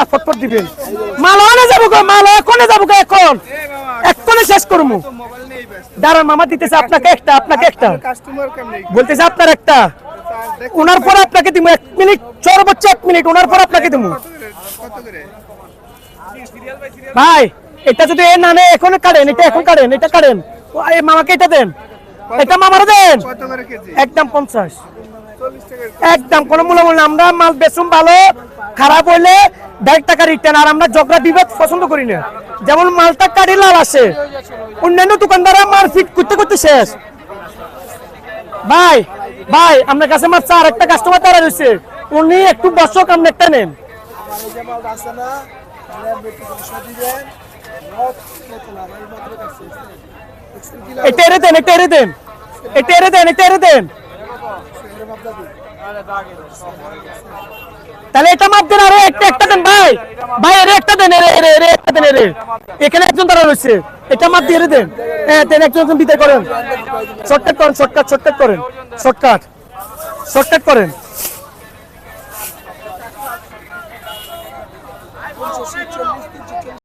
আর ফটফট দিবেন। মাল অনে যাব গো মাল এখনে যাব গো এখন? এক্ষণে শেষ করব দাঁড়ান মামা দিতেছে আপনাকে একটা আপনাকে একটা। বলতেছে আপনার একটা। ওনার পর আপনাকে দিব এক মিনিট সর্বোচ্চ এক মিনিট ওনার পর আপনাকে দিব ভাই এটা যদি এ না নেয় এখন কাটেন এটা এখন কাটেন এটা কাটেন। এই মামাকে এটা দেন। এটা মামারে দেন। একদম পঞ্চাশ। একদম কোনো মূল্য আমরা মাল বেচুম ভালো খারাপ হইলে ডাইরেক্ট টাকা রিটার্ন আর আমরা ঝগড়া বিবাদ পছন্দ করি না। যেমন মালটা কাটি লাল আসে। অন্যান্য দোকানদাররা মাল ফিট করতে করতে শেষ। ভাই ভাই, আপনার কাছে আমার চার একটা কাস্টমার তারা রয়েছে। উনি একটু বসক আপনি একটা নেন। এটা এরে দেন এটা এরে দেন। এটা এরে দেন এটা এরে দিন। তাহলে এটা মাপ দেন আরে একটা একটা দেন ভাই। ভাই এরে একটা দেন এরে এরে এরে একটা দেন এরে এখানে একজন তারা রয়েছে। এটা মাপ দিয়ে দেন। হ্যাঁ দেন, একজন একজন বিদায় করেন। শর্টকাট করেন, শর্টকাট শর্টকাট করেন। শর্টকাট শর্টকাট করেন।